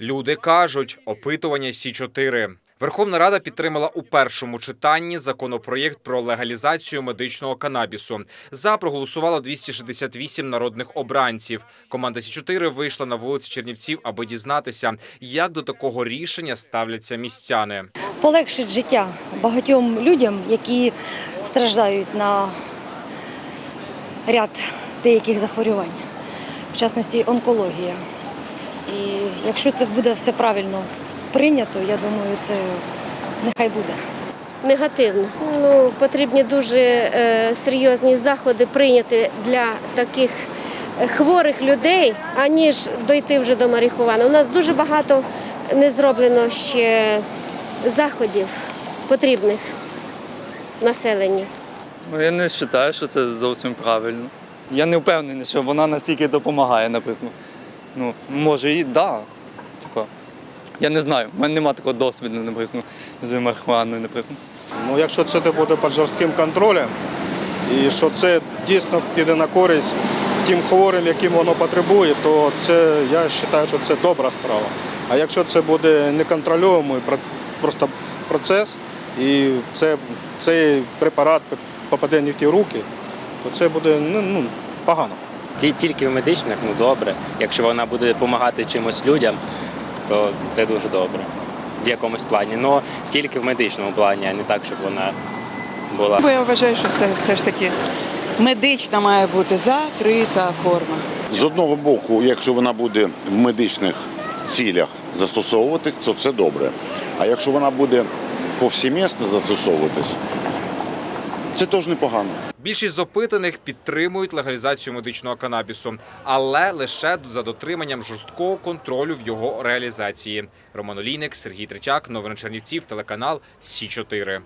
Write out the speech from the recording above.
Люди кажуть, опитування Сі 4 Верховна Рада підтримала у першому читанні законопроєкт про легалізацію медичного канабісу. За проголосувало 268 народних обранців. Команда Сі 4 вийшла на вулиці Чернівців, аби дізнатися, як до такого рішення ставляться містяни. полегшить життя багатьом людям, які страждають на ряд деяких захворювань, в частності онкологія. І якщо це буде все правильно прийнято, я думаю, це нехай буде. Негативно. Ну, потрібні дуже е, серйозні заходи прийняти для таких е, хворих людей, аніж дойти вже до марихуани. У нас дуже багато не зроблено ще заходів потрібних населенню. Ну, я не вважаю, що це зовсім правильно. Я не впевнений, що вона настільки допомагає, наприклад. Ну, може і да. Типа, я не знаю, в мене немає такого досвіду, наприклад, з марихуаною, наприклад. Ну, якщо це буде під жорстким контролем, і що це дійсно піде на користь тим хворим, яким воно потребує, то це я вважаю, що це добра справа. А якщо це буде неконтрольовуємий про- просто процес, і це, цей препарат попаде не в ті руки, то це буде ну, ну, погано. Ті- Тільки в медичних, ну добре. Якщо вона буде допомагати чимось людям, то це дуже добре. В якомусь плані. Ну тільки в медичному плані, а не так, щоб вона була. Бо я вважаю, що це все ж таки медична має бути закрита форма. З одного боку, якщо вона буде в медичних цілях застосовуватись, то це добре. А якщо вона буде повсімісно застосовуватись, це теж непогано. Більшість з опитаних підтримують легалізацію медичного канабісу, але лише за дотриманням жорсткого контролю в його реалізації. Роман Олійник, Сергій Третяк, новини Чернівців, телеканал Сі 4